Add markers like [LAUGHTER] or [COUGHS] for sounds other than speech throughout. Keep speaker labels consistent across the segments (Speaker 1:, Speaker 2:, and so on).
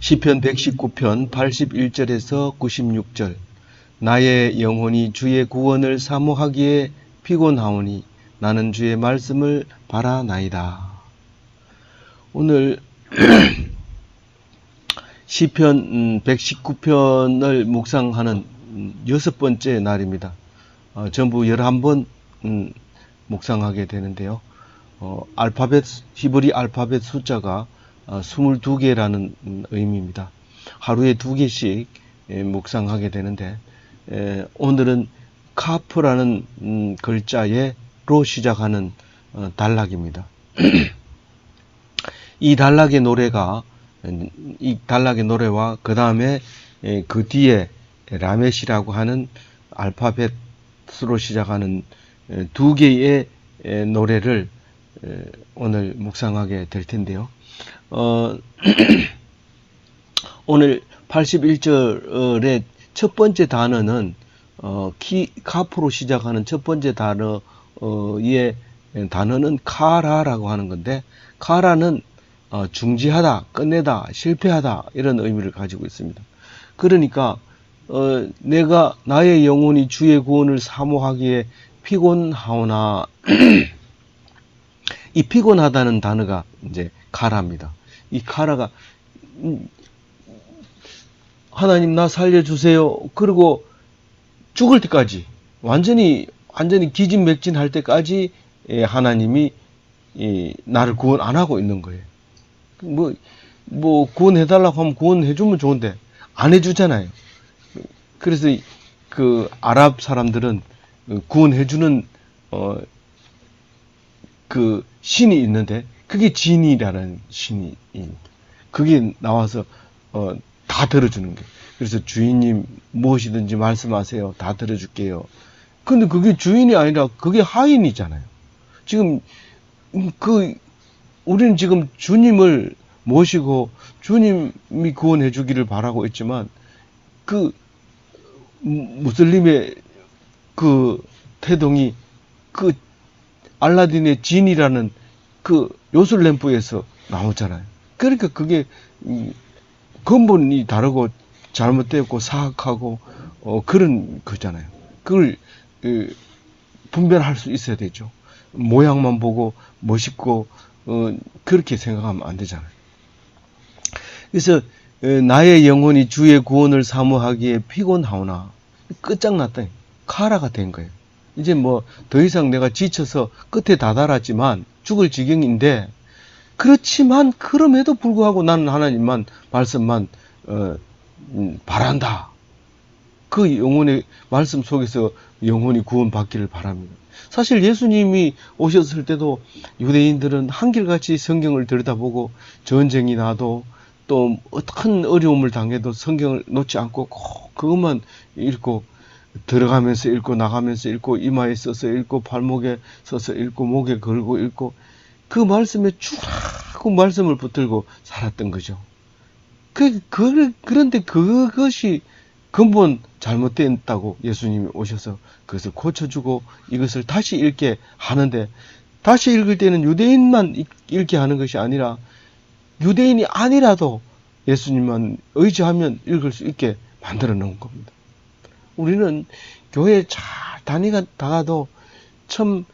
Speaker 1: 시편 119편 81절에서 96절 나의 영혼이 주의 구원을 사모하기에 피곤하오니 나는 주의 말씀을 바라나이다. 오늘 [CLEARS THROAT] 시편 119편을 묵상하는 음, 여섯 번째 날입니다. 어, 전부 11번 음, 묵상하게 되는데요. 어, 알파벳 히브리 알파벳 숫자가 어, 22개라는 음, 의미입니다. 하루에 두 개씩 예, 묵상하게 되는데 에, 오늘은 카프라는 음, 글자에 로 시작하는 어, 단락입니다. [CLEARS THROAT] 이 단락의 노래가 이 단락의 노래와 그 다음에 그 뒤에 라멧이라고 하는 알파벳으로 시작하는 두 개의 노래를 오늘 묵상하게 될 텐데요. 어, [CLEARS THROAT] 오늘 81절의 첫 번째 단어는 어, 키, 카프로 시작하는 첫 번째 단어의 단어는 카라라고 하는 건데 카라는 어, 중지하다, 끝내다, 실패하다 이런 의미를 가지고 있습니다. 그러니까 어, 내가 나의 영혼이 주의 구원을 사모하기에 피곤하오나 [CLEARS THROAT] 이 피곤하다는 단어가 이제 카라입니다. 이 카라가 음, 하나님 나 살려주세요. 그리고 죽을 때까지 완전히 완전히 기진맥진할 때까지 예, 하나님이 나를 구원 안 하고 있는 거예요. 뭐, 뭐, 구원해달라고 하면 구원해주면 좋은데, 안 해주잖아요. 그래서 그 아랍 사람들은 구원해주는, 어, 그 신이 있는데, 그게 진이라는 신이, 그게 나와서, 어, 다 들어주는 거예요. 그래서 주인님 무엇이든지 말씀하세요. 다 들어줄게요. 근데 그게 주인이 아니라 그게 하인이잖아요. 지금 그 우리는 지금 주님을 모시고 주님이 구원해 주기를 바라고 있지만 그 무슬림의 그 태동이 그 알라딘의 진이라는 그 요술램프에서 나오잖아요. 그러니까 그게 근본이 다르고 잘못되었고 사악하고 어 그런 거잖아요. 그걸 분별할 수 있어야 되죠. 모양만 보고 멋있고 어, 그렇게 생각하면 안 되잖아요. 그래서 어, 나의 영혼이 주의 구원을 사모하기에 피곤하오나 끝장났다. 카라가 된 거예요. 이제 뭐 더 이상 내가 지쳐서 끝에 다다랐지만 죽을 지경인데 그렇지만 그럼에도 불구하고 나는 하나님만 말씀만 어, 음, 바란다. 그 영혼의 말씀 속에서 영혼이 구원받기를 바랍니다. 사실 예수님이 오셨을 때도 유대인들은 한결같이 성경을 들여다보고 전쟁이 나도 또 어떤 어려움을 당해도 성경을 놓지 않고 꼭 그것만 읽고 들어가면서 읽고 나가면서 읽고 이마에 써서 읽고 발목에 써서 읽고 목에 걸고 읽고 그 말씀에 쭉 말씀을 붙들고 살았던 거죠. 그, 그, 그런데 그것이 근본 잘못됐다고 예수님이 오셔서 그것을 고쳐주고 이것을 다시 읽게 하는데 다시 읽을 때는 유대인만 읽게 하는 것이 아니라 유대인이 아니라도 예수님만 의지하면 읽을 수 있게 만들어 놓은 겁니다. 우리는 교회 잘 다니가 다가도 참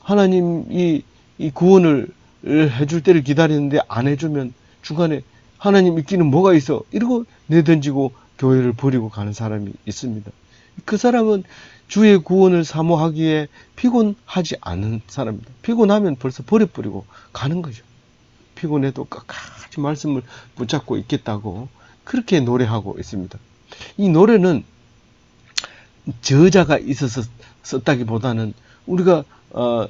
Speaker 1: 하나님이 이 구원을 해줄 때를 기다리는데 안 해주면 중간에 하나님 있기는 뭐가 있어 이러고 내던지고 교회를 버리고 가는 사람이 있습니다. 그 사람은 주의 구원을 사모하기에 피곤하지 않은 사람입니다. 피곤하면 벌써 버려버리고 가는 거죠. 피곤해도 끝까지 말씀을 붙잡고 있겠다고 그렇게 노래하고 있습니다. 이 노래는 저자가 있어서 썼다기보다는 우리가 어,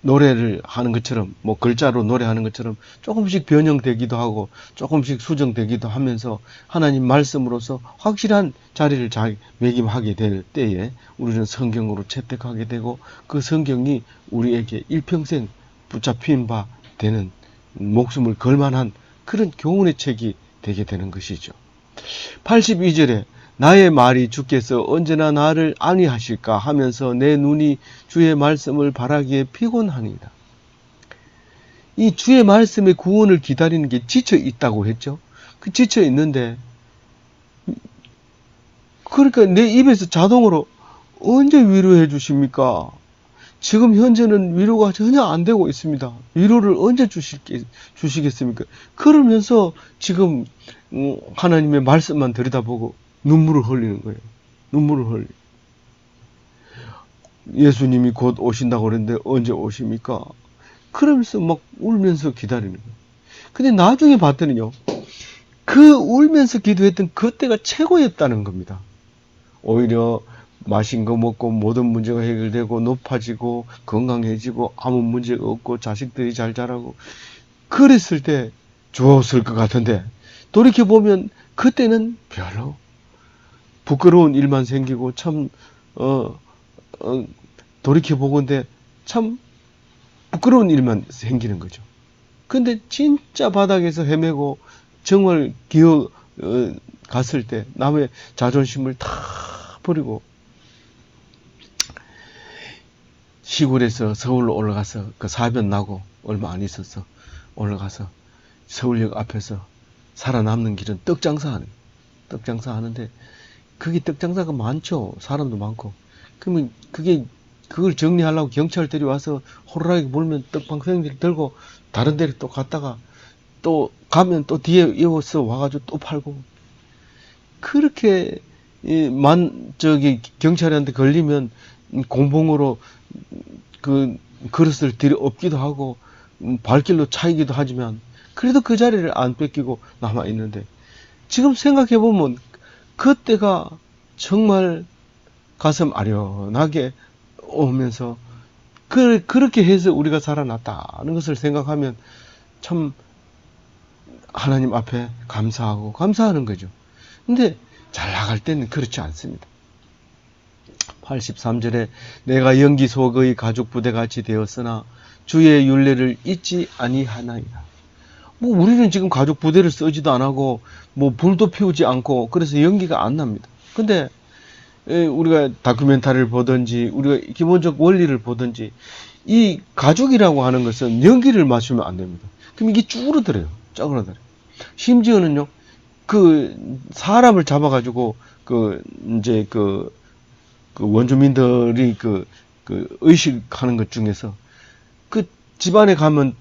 Speaker 1: 노래를 하는 것처럼 뭐 글자로 노래하는 것처럼 조금씩 변형되기도 하고 조금씩 수정되기도 하면서 하나님 말씀으로서 확실한 자리를 매김하게 될 때에 우리는 성경으로 채택하게 되고 그 성경이 우리에게 일평생 붙잡힌 바 되는 목숨을 걸만한 그런 교훈의 책이 되게 되는 것이죠. 82절에 나의 말이 주께서 언제나 나를 안위하실까 하면서 내 눈이 주의 말씀을 바라기에 피곤하니다. 이 주의 말씀의 구원을 기다리는 게 지쳐 있다고 했죠. 그 지쳐 있는데 그러니까 내 입에서 자동으로 언제 위로해 주십니까? 지금 현재는 위로가 전혀 안 되고 있습니다. 위로를 언제 주실, 주시겠습니까? 그러면서 지금 음, 하나님의 말씀만 들여다보고 눈물을 흘리는 거예요. 눈물을 흘리. 예수님이 곧 오신다고 그랬는데 언제 오십니까? 그러면서 막 울면서 기다리는 거예요. 근데 나중에 봤더니요. 그 울면서 기도했던 그때가 최고였다는 겁니다. 오히려 마신 거 먹고 모든 문제가 해결되고 높아지고 건강해지고 아무 문제가 없고 자식들이 잘 자라고 그랬을 때 좋았을 것 같은데 돌이켜보면 그때는 별로 부끄러운 일만 생기고 참, 어, 어 돌이켜 보건데 참 부끄러운 일만 생기는 거죠. 근데 진짜 바닥에서 헤매고 정말 기어 어, 갔을 때 남의 자존심을 다 버리고 시골에서 서울로 올라가서 그 사변 나고 얼마 안 있었어 올라가서 서울역 앞에서 살아남는 길은 떡 장사하는 떡 장사하는데 그게 떡 장사가 많죠. 사람도 많고. 그러면 그게 그걸 정리하려고 경찰들이 와서 호루라기 몰면 떡방생들 들고 다른 데로 또 갔다가 또 가면 또 뒤에 이어서 와가지고 또 팔고. 그렇게 만 저기 경찰한테 걸리면 공봉으로 그 그릇을 들여 업기도 하고 발길로 차이기도 하지만 그래도 그 자리를 안 뺏기고 남아 있는데. 지금 생각해 보면 그때가 정말 가슴 아련하게 오면서 그, 그렇게 해서 우리가 살아났다는 것을 생각하면 참 하나님 앞에 감사하고 감사하는 거죠. 근데 잘 나갈 때는 그렇지 않습니다. 83절에 내가 연기 속의 가족 부대 같이 되었으나 주의 윤례를 잊지 아니하나이다. 뭐 우리는 지금 가족 부대를 쓰지도 안 하고 뭐 불도 피우지 않고 그래서 연기가 안 납니다. 근데 우리가 다큐멘터리를 보든지 우리가 기본적 원리를 보든지 이 가족이라고 하는 것은 연기를 마시면 안 됩니다. 그럼 이게 쭈그러들어요. 쭈그러들어요. 심지어는요, 그 사람을 잡아 가지고 그 이제 그, 그 원주민들이 그, 그 의식하는 것 중에서 그 집안에 가면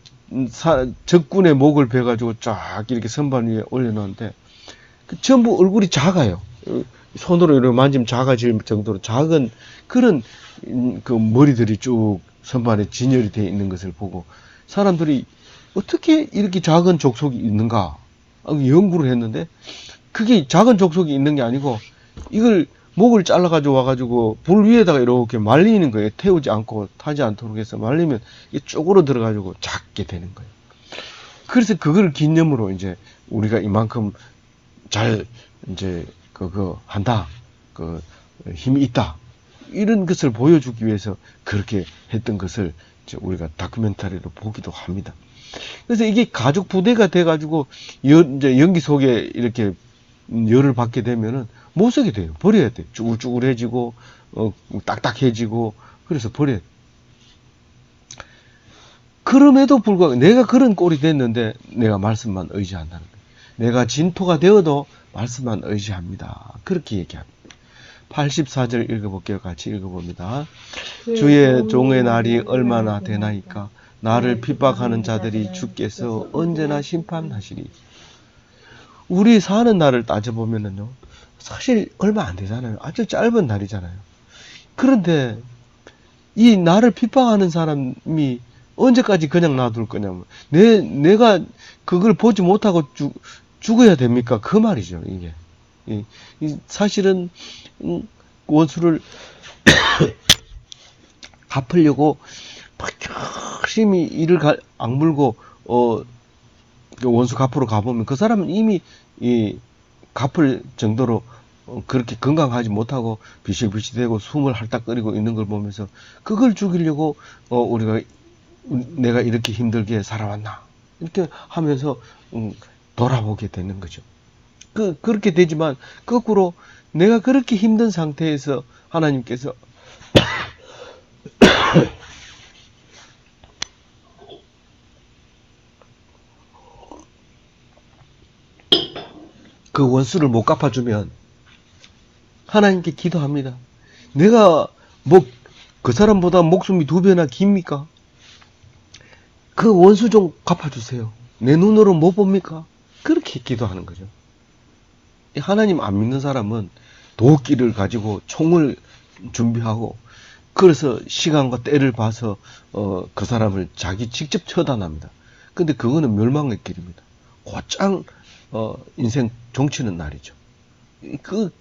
Speaker 1: 사, 적군의 목을 베가지고 쫙 이렇게 선반 위에 올려놓는데 그 전부 얼굴이 작아요. 손으로 이렇게 만지면 작아질 정도로 작은 그런 그 머리들이 쭉 선반에 진열이 되어 있는 것을 보고 사람들이 어떻게 이렇게 작은 족속이 있는가 연구를 했는데 그게 작은 족속이 있는 게 아니고 이걸 목을 잘라가지고 와가지고 불 위에다가 이렇게 말리는 거예요. 태우지 않고 타지 않도록 해서 말리면 이게 쪽으로 들어가지고 작게 되는 거예요. 그래서 그걸 기념으로 이제 우리가 이만큼 잘 이제 그거 한다. 그 힘이 있다. 이런 것을 보여주기 위해서 그렇게 했던 것을 우리가 다큐멘터리로 보기도 합니다. 그래서 이게 가족 부대가 돼가지고 연, 이제 연기 속에 이렇게 열을 받게 되면은 못 쓰게 돼요. 버려야 돼. 쭈글쭈글해지고, 어, 딱딱해지고, 그래서 버려야 돼. 그럼에도 불구하고 내가 그런 꼴이 됐는데 내가 말씀만 의지한다는 거예요. 내가 진토가 되어도 말씀만 의지합니다. 그렇게 얘기합니다. 84절 읽어볼게요. 같이 읽어봅니다. 주의 종의 날이 얼마나 되나이까 나를 핍박하는 자들이 주께서 언제나 심판하시리. 우리 사는 날을 따져보면은요, 사실 얼마 안 되잖아요. 아주 짧은 날이잖아요. 그런데 이 나를 핍박하는 사람이 언제까지 그냥 놔둘 거냐면, 내, 내가 그걸 보지 못하고 죽, 죽어야 됩니까? 그 말이죠, 이게. 이, 이 사실은, 음, 원수를 [COUGHS] 갚으려고 열심히 이를 가, 악물고 어그 원수 갚으러 가보면 그 사람은 이미 이 갚을 정도로 어, 그렇게 건강하지 못하고 비실비실되고 숨을 헐떡거리고 있는 걸 보면서 그걸 죽이려고 어 우리가 내가 이렇게 힘들게 살아왔나 이렇게 하면서 음, 돌아보게 되는 거죠. 그 그렇게 되지만 거꾸로 내가 그렇게 힘든 상태에서 하나님께서 그 원수를 못 갚아주면 하나님께 기도합니다. 내가 뭐 그 사람보다 목숨이 두 배나 깁니까? 그 원수 좀 갚아주세요. 내 눈으로 못 봅니까? 그렇게 기도하는 거죠. 이 하나님 안 믿는 사람은 도끼를 가지고 총을 준비하고 그래서 시간과 때를 봐서 어, 그 사람을 자기 직접 처단합니다. 근데 그거는 멸망의 길입니다. 곧장 어, 인생 종치는 날이죠. 이- 그,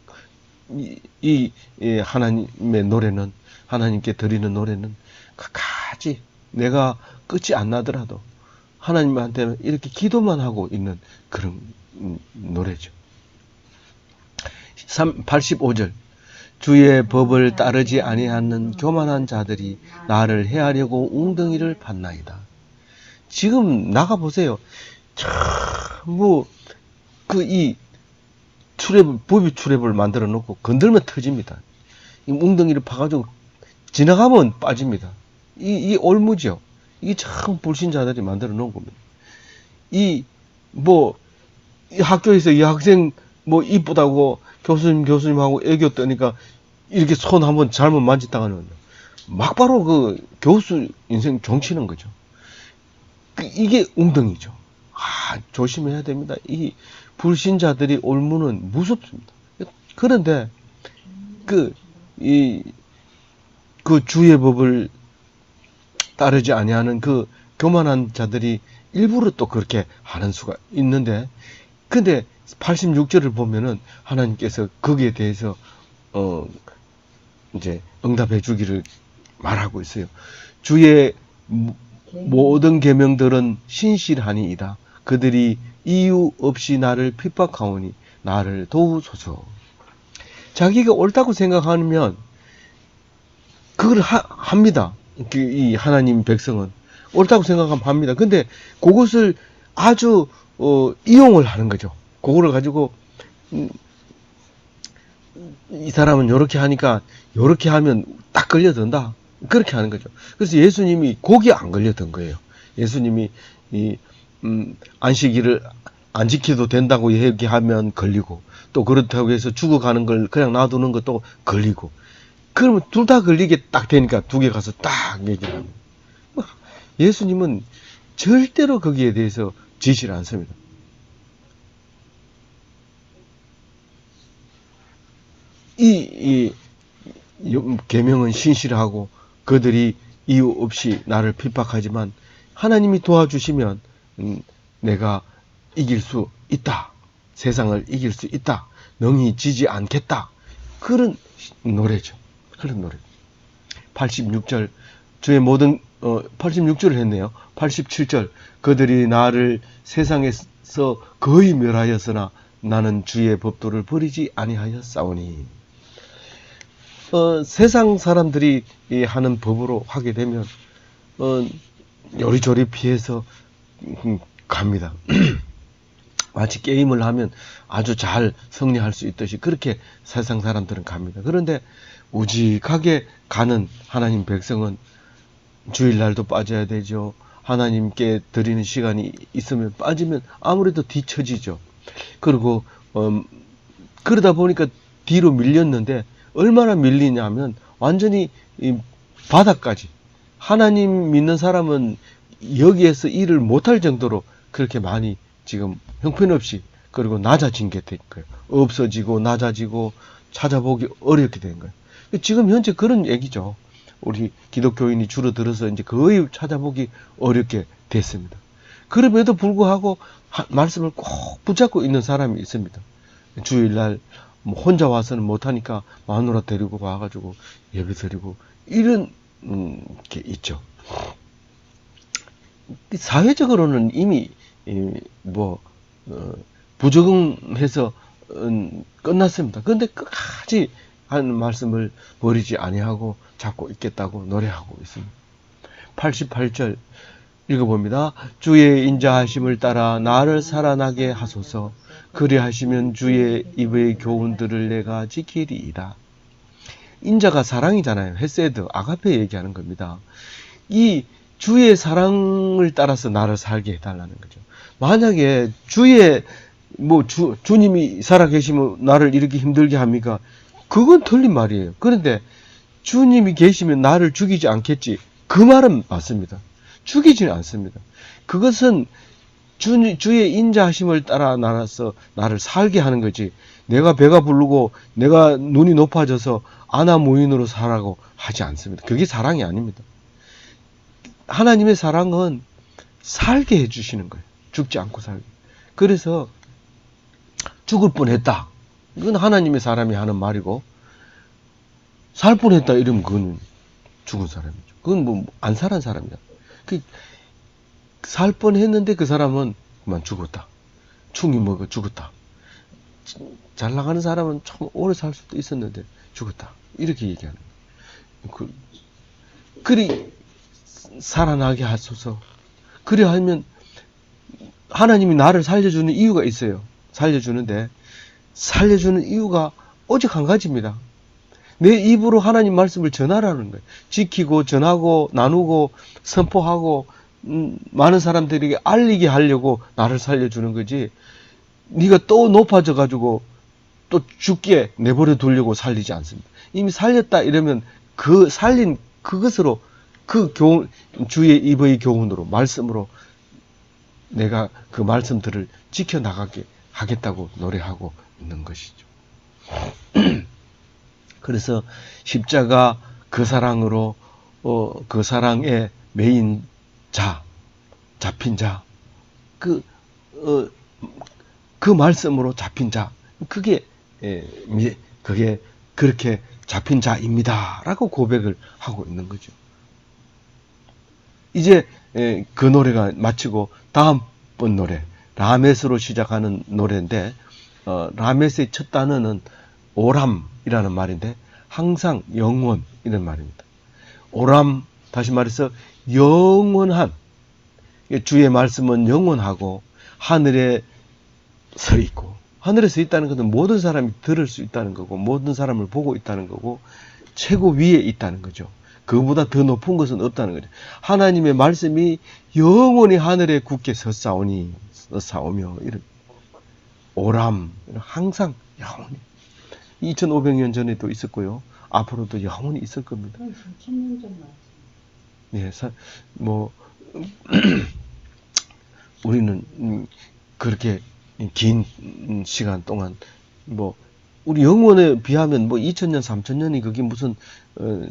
Speaker 1: 이, 이, 이 하나님의 노래는, 하나님께 드리는 노래는 끝까지 내가 끝이 안 나더라도 하나님한테 이렇게 기도만 하고 있는 그런 음, 노래죠. 3, 85절. 주의 법을 따르지 아니하는 교만한 자들이 나를 해하려고 웅덩이를 받나이다. 지금 나가 보세요. 뭐, 그, 이, 트랩, 법이 트랩을 만들어 놓고 건들면 터집니다. 이 웅덩이를 파가지고 지나가면 빠집니다. 이, 이 올무죠. 이게 참 불신자들이 만들어 놓은 겁니다. 이, 뭐, 이 학교에서 이 학생 뭐 이쁘다고 교수님, 교수님하고 애교 떠니까 이렇게 손 한번 잘못 만졌다가는 막바로 그 교수 인생 종치는 거죠. 그 이게 웅덩이죠. 아, 조심해야 됩니다. 이 불신자들이 올무는 무섭습니다. 그런데 그, 이, 그 주의 법을 따르지 아니하는 그 교만한 자들이 일부러 또 그렇게 하는 수가 있는데, 근데 86절을 보면은 하나님께서 거기에 대해서, 어, 이제 응답해 주기를 말하고 있어요. 주의 모든 계명들은 신실하니이다. 그들이 이유 없이 나를 핍박하오니 나를 도우소서. 자기가 옳다고 생각하면 그걸 하, 합니다. 그, 이 하나님 백성은 옳다고 생각하면 합니다. 근데 그것을 아주 어, 이용을 하는 거죠. 그거를 가지고 음, 이 사람은 이렇게 하니까 이렇게 하면 딱 걸려든다. 그렇게 하는 거죠. 그래서 예수님이 거기에 안 걸려든 거예요. 예수님이 이 음, 안식일을 안 지켜도 된다고 얘기하면 걸리고 또 그렇다고 해서 죽어가는 걸 그냥 놔두는 것도 걸리고 그러면 둘 다 걸리게 딱 되니까 두 개 가서 딱 합니다. 뭐, 예수님은 절대로 거기에 대해서 지시를 않습니다. 이, 이, 요- 계명은 신실하고 그들이 이유 없이 나를 핍박하지만 하나님이 도와주시면 음, 내가 이길 수 있다. 세상을 이길 수 있다. 능히 지지 않겠다. 그런 노래죠. 그런 노래. 86절 주의 모든 어 86절을 했네요. 87절 그들이 나를 세상에서 거의 멸하였으나 나는 주의 법도를 버리지 아니하였사오니. 어, 세상 사람들이 이 하는 법으로 하게 되면 어, 요리조리 피해서 음, 갑니다. [CLEARS THROAT] 마치 게임을 하면 아주 잘 승리할 수 있듯이 그렇게 세상 사람들은 갑니다. 그런데 우직하게 가는 하나님 백성은 주일날도 빠져야 되죠. 하나님께 드리는 시간이 있으면 빠지면 아무래도 뒤처지죠. 그리고 음, 그러다 보니까 뒤로 밀렸는데 얼마나 밀리냐면 완전히 이 바닥까지 하나님 믿는 사람은 여기에서 일을 못할 정도로 그렇게 많이 지금 형편없이 그리고 낮아진 게 된 거예요. 없어지고 낮아지고 찾아보기 어렵게 된 거예요. 지금 현재 그런 얘기죠. 우리 기독교인이 줄어들어서 이제 거의 찾아보기 어렵게 됐습니다. 그럼에도 불구하고 하- 말씀을 꼭 붙잡고 있는 사람이 있습니다. 주일날 뭐 혼자 와서는 못하니까 마누라 데리고 와가지고 예배 드리고 이런 음, 게 있죠. 사회적으로는 이미 이, 뭐 어, 부적응해서 음, 끝났습니다. 그런데 끝까지 하는 말씀을 버리지 아니하고 잡고 있겠다고 노래하고 있습니다. 88절 읽어봅니다. 주의 인자하심을 따라 나를 살아나게 하소서. 그리하시면 주의 입의 교훈들을 내가 지키리이다. 인자가 사랑이잖아요. 헤세드, 아가페 얘기하는 겁니다. 이 주의 사랑을 따라서 나를 살게 해달라는 거죠. 만약에 주의 뭐 주, 주님이 살아 계시면 나를 이렇게 힘들게 합니까? 그건 틀린 말이에요. 그런데 주님이 계시면 나를 죽이지 않겠지. 그 말은 맞습니다. 죽이지는 않습니다. 그것은 주, 주의 인자하심을 따라 나라서 나를 살게 하는 거지. 내가 배가 부르고 내가 눈이 높아져서 아나 무인으로 살라고 하지 않습니다. 그게 사랑이 아닙니다. 하나님의 사랑은 살게 해주시는 거예요. 죽지 않고 살게. 그래서 죽을 뻔했다. 이건 하나님의 사람이 하는 말이고 살 뻔했다 이러면 그건 죽은 사람이죠. 그건 뭐 안 살은 사람이다. 그살 뻔했는데 그 사람은 그만 죽었다. 충이 먹어 죽었다. 잘 나가는 사람은 참 오래 살 수도 있었는데 죽었다. 이렇게 얘기하는 거예요. 그, 그리 살아나게 하소서. 그래 하면 하나님이 나를 살려주는 이유가 있어요. 살려주는데 살려주는 이유가 오직 한 가지입니다. 내 입으로 하나님 말씀을 전하라는 거예요. 지키고 전하고 나누고 선포하고 음, 많은 사람들에게 알리게 하려고 나를 살려주는 거지. 네가 또 높아져 가지고 또 죽게 내버려 두려고 살리지 않습니다. 이미 살렸다 이러면 그 살린 그것으로 그 교훈 주의 입의 교훈으로 말씀으로 내가 그 말씀들을 지켜 나가게 하겠다고 노래하고 있는 것이죠. [CLEARS THROAT] 그래서 십자가 그 사랑으로 어, 그 사랑의 메인 자, 잡힌 자, 그, 어, 그 말씀으로 잡힌 자, 그게, 예, 그게 그렇게 잡힌 자입니다. 라고 고백을 하고 있는 거죠. 이제 예, 그 노래가 마치고 다음 번 노래, 라메스로 시작하는 노래인데, 어, 라메스의 첫 단어는 오람이라는 말인데, 항상 영원, 이런 말입니다. 오람, 다시 말해서 영원한 주의 말씀은 영원하고 하늘에 서 있고 하늘에 서 있다는 것은 모든 사람이 들을 수 있다는 거고 모든 사람을 보고 있다는 거고 최고 위에 있다는 거죠. 그보다 더 높은 것은 없다는 거죠. 하나님의 말씀이 영원히 하늘에 굳게 섰사오니 섰사오며 이런 오람 항상 영원히 2500년 전에도 있었고요. 앞으로도 영원히 있을 겁니다.
Speaker 2: 천년 전 말씀.
Speaker 1: 예, 사, 뭐 [CLEARS THROAT] 우리는 음, 그렇게 긴 시간 동안 뭐 우리 영원에 비하면 뭐 2000년, 3000년이 그게 무슨 어,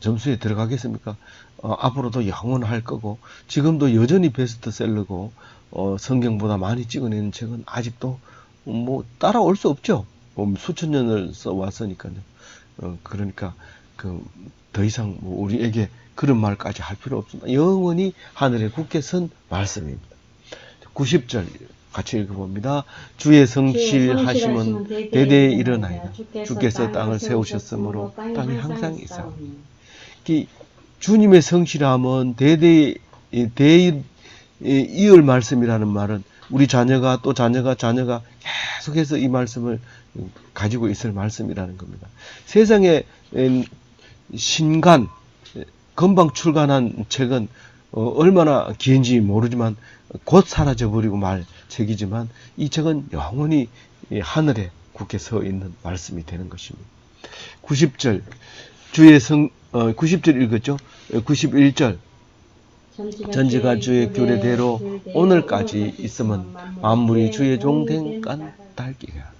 Speaker 1: 점수에 들어가겠습니까? 어, 앞으로도 영원할 거고 지금도 여전히 베스트셀러고 어, 성경보다 많이 찍어내는 책은 아직도 뭐 따라올 수 없죠. 뭐 수천 년을 써 왔으니까요. 어, 그러니까 그 더 이상 뭐 우리에게 그런 말까지 할 필요 없습니다. 영원히 하늘에 굳게 선 말씀입니다. 90절 같이 읽어봅니다. 주의 성실하심은 대대에 일어나이다. 주께서 땅을 세우셨으므로 땅이 항상 있사오니. 주님의 성실함은 대대에 대 이을 말씀이라는 말은 우리 자녀가 또 자녀가 자녀가 계속해서 이 말씀을 가지고 있을 말씀이라는 겁니다. 세상에 신간 금방 출간한 책은 어, 얼마나 긴지 모르지만 곧 사라져 버리고 말 책이지만 이 책은 영원히 하늘에 굳게 서 있는 말씀이 되는 것입니다. 90절 주의 성 어, 90절 읽었죠? 91절 전지가 주의 규례대로 오늘까지 있으면 만물이 주의 종된 까닭이야.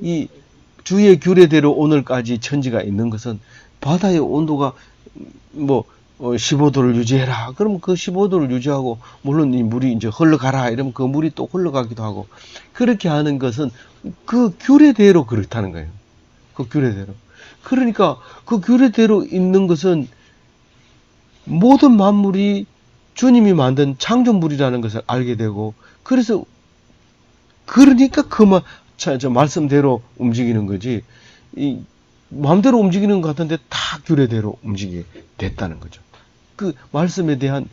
Speaker 1: 이 주의 규례대로 오늘까지 천지가 있는 것은 바다의 온도가 뭐 15도를 어, 유지해라. 그러면 그 15도를 유지하고 물론 이 물이 이제 흘러가라. 이러면 그 물이 또 흘러가기도 하고 그렇게 하는 것은 그 규례대로 그렇다는 거예요. 그 규례대로. 그러니까 그 규례대로 있는 것은 모든 만물이 주님이 만든 창조물이라는 것을 알게 되고 그래서 그러니까 그만 저 말씀대로 움직이는 거지 이 마음대로 움직이는 것 같은데 다 규례대로 움직이게 됐다는 거죠. 그 말씀에 대한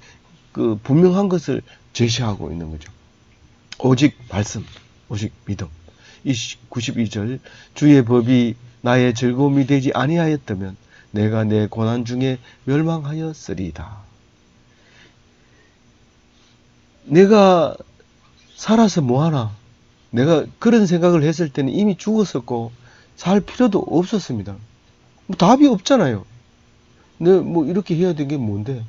Speaker 1: 그 분명한 것을 제시하고 있는 거죠. 오직 말씀, 오직 믿음. 이 92절 주의 법이 나의 즐거움이 되지 아니하였다면 내가 내 고난 중에 멸망하였으리다. 내가 살아서 뭐하나? 내가 그런 생각을 했을 때는 이미 죽었었고 살 필요도 없었습니다. 뭐 답이 없잖아요. 내가 뭐 이렇게 해야 되는 게 뭔데?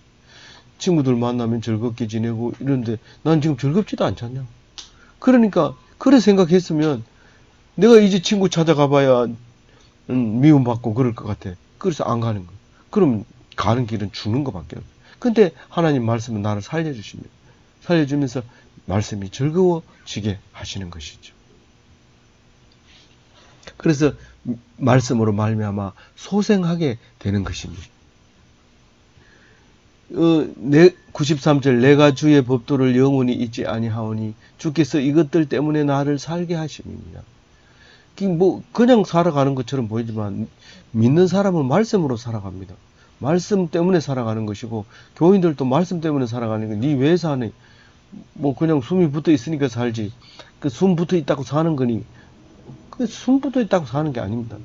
Speaker 1: 친구들 만나면 즐겁게 지내고 이런데 난 지금 즐겁지도 않잖냐. 그러니까 그래 생각했으면 내가 이제 친구 찾아가 봐야 음, 미움받고 그럴 것 같아. 그래서 안 가는 거. 그럼 가는 길은 죽는 것밖에 없어. 근데 하나님 말씀은 나를 살려주십니다. 살려주면서 말씀이 즐거워지게 하시는 것이죠. 그래서 말씀으로 말미암아 소생하게 되는 것입니다. 어, 내, 93절 내가 주의 법도를 영원히 잊지 아니하오니 주께서 이것들 때문에 나를 살게 하심입니다. 뭐 그냥 살아가는 것처럼 보이지만 믿는 사람은 말씀으로 살아갑니다. 말씀 때문에 살아가는 것이고 교인들도 말씀 때문에 살아가는 거. 네왜 사니? 뭐 그냥 숨이 붙어 있으니까 살지. 그 숨 붙어 있다고 사는 거니. 그숨 붙어 있다고 사는 게 아닙니다.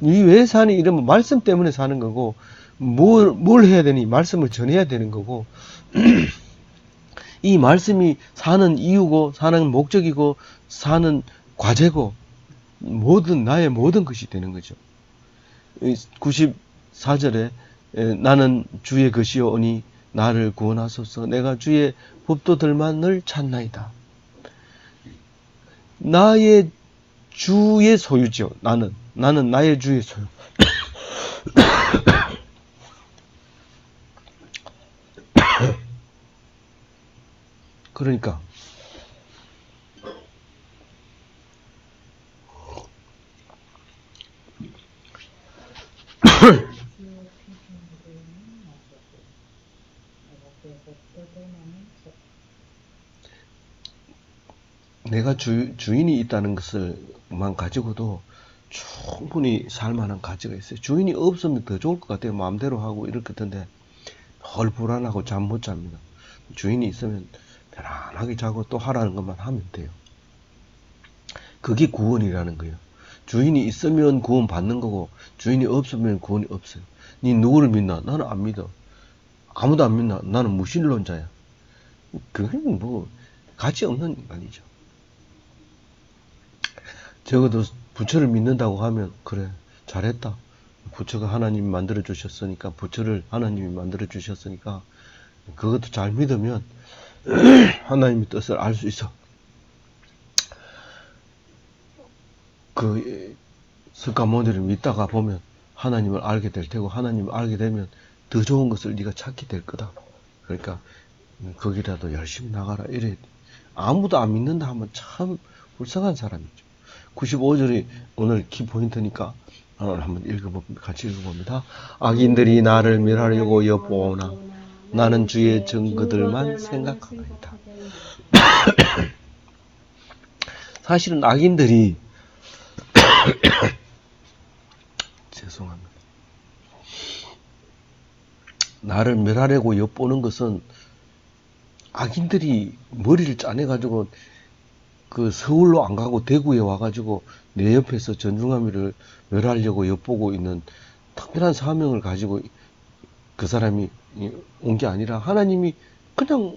Speaker 1: 네왜 사니? 이러면 말씀 때문에 사는 거고 뭘, 뭘 해야 되니? 말씀을 전해야 되는 거고 [CLEARS THROAT] 이 말씀이 사는 이유고 사는 목적이고 사는 과제고 모든 나의 모든 것이 되는 거죠. 94절에 나는 주의 것이오니 나를 구원하소서 내가 주의 법도들만을 찾나이다. 나의 주의 소유죠. 나는 나는 나의 주의 소유. [COUGHS] 그러니까 [COUGHS] 내가 주, 주인이 있다는 것을 만 가지고도 충분히 살만한 가치가 있어요. 주인이 없으면 더 좋을 것 같아요. 마음대로 하고 이럴 것 같은데 헐 불안하고 잠 못 잡니다. 주인이 있으면 편안하게 자고 또 하라는 것만 하면 돼요. 그게 구원이라는 거예요. 주인이 있으면 구원 받는 거고 주인이 없으면 구원이 없어요. 니 누구를 믿나? 나는 안 믿어. 아무도 안 믿나? 나는 무신론자야. 그건 뭐 가치 없는 말이죠. 적어도 부처를 믿는다고 하면 그래 잘했다. 부처가 하나님이 만들어 주셨으니까 부처를 하나님이 만들어 주셨으니까 그것도 잘 믿으면 [CLEARS THROAT] 하나님의 뜻을 알 수 있어. 그 석가모니를 믿다가 보면 하나님을 알게 될 테고 하나님을 알게 되면 더 좋은 것을 네가 찾게 될 거다. 그러니까 거기라도 열심히 나가라 이래. 아무도 안 믿는다 하면 참 불쌍한 사람이죠. 95절이 오늘 키포인트니까 오늘 한번 읽어봅니다. 같이 읽어봅니다. 악인들이 나를 멸하려고 엿보오나 나는 주의 증거들만 생각하나이다. [COUGHS] 사실은 악인들이 [COUGHS] 죄송합니다. 나를 멸하려고 엿보는 것은 악인들이 머리를 짜내가지고 그 서울로 안 가고 대구에 와가지고 내 옆에서 전중함이를 멸하려고 엿보고 있는 특별한 사명을 가지고 그 사람이 온 게 아니라 하나님이 그냥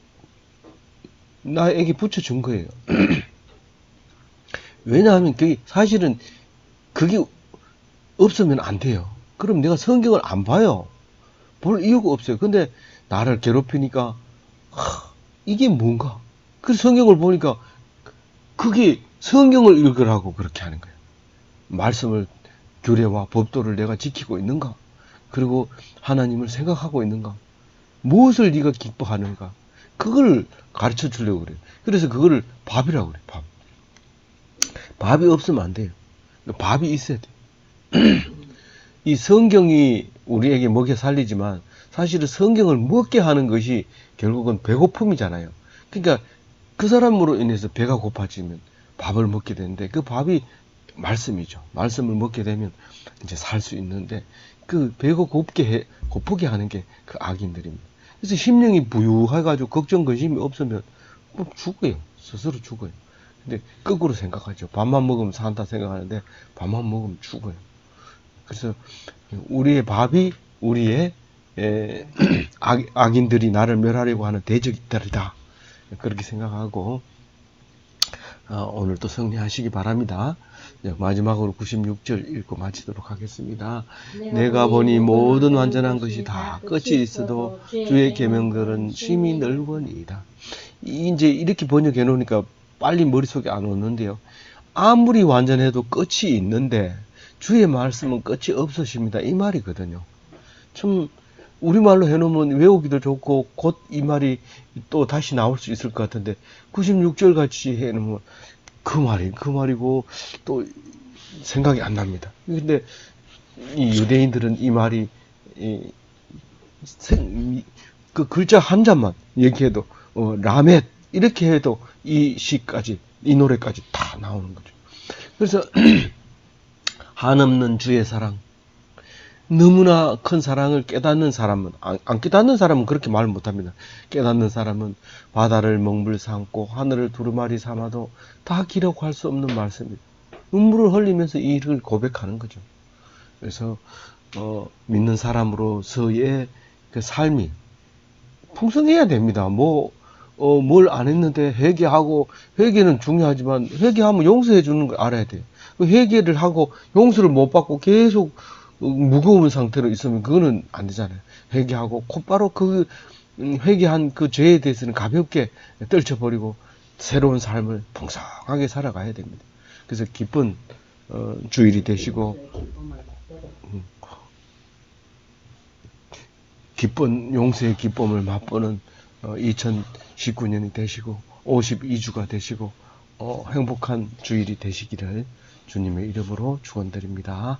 Speaker 1: 나에게 붙여준 거예요. [CLEARS THROAT] 왜냐하면 그게 사실은 그게 없으면 안 돼요. 그럼 내가 성경을 안 봐요. 볼 이유가 없어요. 근데 나를 괴롭히니까 하, 이게 뭔가? 그래서 성경을 보니까 그게 성경을 읽으라고 그렇게 하는 거예요. 말씀을 규례와 법도를 내가 지키고 있는가? 그리고 하나님을 생각하고 있는가? 무엇을 네가 기뻐하는가? 그걸 가르쳐 주려고 그래요. 그래서 그거를 밥이라고 그래요. 밥. 밥이 없으면 안 돼요. 밥이 있어야 돼요. [CLEARS THROAT] 이 성경이 우리에게 먹여 살리지만 사실은 성경을 먹게 하는 것이 결국은 배고픔이잖아요. 그러니까 그 사람으로 인해서 배가 고파지면 밥을 먹게 되는데 그 밥이 말씀이죠. 말씀을 먹게 되면 이제 살 수 있는데 그 배가 곱게 해, 고프게 하는 게 그 악인들입니다. 그래서 심령이 부유해가지고 걱정 근심이 없으면 뭐 죽어요. 스스로 죽어요. 근데 거꾸로 생각하죠. 밥만 먹으면 산다 생각하는데 밥만 먹으면 죽어요. 그래서 우리의 밥이 우리의 에, [CLEARS THROAT] 악, 악인들이 나를 멸하려고 하는 대적이다. 그렇게 생각하고 어, 오늘도 승리하시기 바랍니다. 네, 마지막으로 96절 읽고 마치도록 하겠습니다. 내가 보니 모든 완전한 것이 다 끝이 있어도 주의 계명들은 심히 넓으니이다. 이- 이제 이렇게 번역해 놓으니까 빨리 머릿속에 안 오는데요. 아무리 완전해도 끝이 있는데 주의 말씀은 끝이 없으십니다. 이 말이거든요. 참 우리말로 해놓으면 외우기도 좋고 곧 이 말이 또 다시 나올 수 있을 것 같은데 96절 같이 해놓으면 그 말이 그 말이고 또 생각이 안 납니다. 근데 이 유대인들은 이 말이 이 생- 이- 그 글자 한자만 얘기해도 어, 라멧 이렇게 해도 이 시까지 이 노래까지 다 나오는 거죠. 그래서 [CLEARS THROAT] 한없는 주의 사랑 너무나 큰 사랑을 깨닫는 사람은 안, 안 깨닫는 사람은 그렇게 말 못합니다. 깨닫는 사람은 바다를 멍불 삼고 하늘을 두루마리 삼아도 다 기록할 수 없는 말씀입니다. 눈물을 흘리면서 이 일을 고백하는 거죠. 그래서 어, 믿는 사람으로서의 그 삶이 풍성해야 됩니다. 뭐, 어, 뭘 안 했는데 회개하고, 회개는 중요하지만, 회개하면 용서해 주는 걸 알아야 돼요. 그 회개를 하고, 용서를 못 받고 계속 어, 무거운 상태로 있으면 그거는 안 되잖아요. 회개하고, 곧바로 그, 음, 회개한 그 죄에 대해서는 가볍게 떨쳐버리고, 새로운 삶을 풍성하게 살아가야 됩니다. 그래서 기쁜, 어, 주일이 되시고, 기쁜 용서의 기쁨을 맛보는 2019년이 되시고 52주가 되시고 어, 행복한 주일이 되시기를 주님의 이름으로 축원드립니다.